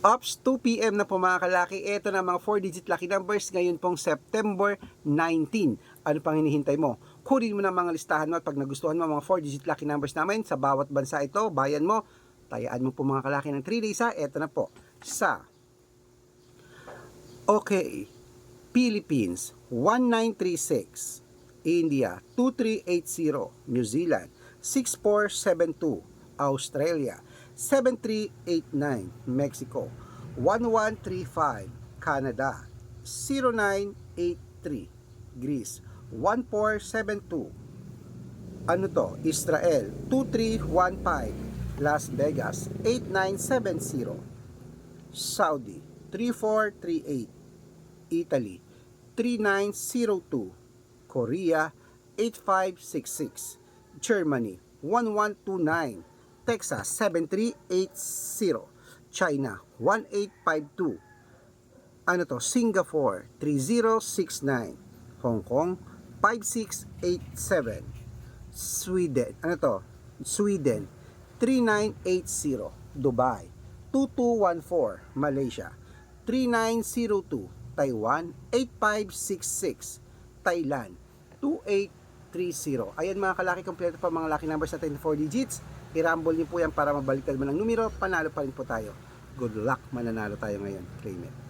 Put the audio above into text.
Ops, 2pm na po mga kalaki. Ito na mga 4-digit lucky numbers ngayon pong September 19. Ano pang hinihintay mo? Kunin mo na mga listahan mo at pag nagustuhan mo mga 4-digit lucky numbers namin sa bawat bansa ito, bayan mo, tayaan mo po mga kalaki ng 3 days ha. Ito na po. Sa Okay, Philippines 1936, India 2380, New Zealand 6472, Australia 7389, Mexico. 1135, Canada. 0983, Greece. 1472, ano to? Israel. 2315, Las Vegas. 8970, Saudi. 3438, Italy. 3902, Korea. 8566, Germany. 1129, Texas 7380, China 1852, ano to, Singapore 3069, Hong Kong 5687, Sweden, ano to, Sweden 3980, Dubai 2214, Malaysia 3902, Taiwan 8566, Thailand 2830. Ayan mga kalaki, kompleto pa mga lucky numbers natin 4 digits. I-rumble niyo po yan para mabaliktad mo ng numero, panalo pa rin po tayo. Good luck, mananalo tayo ngayon. Claim it.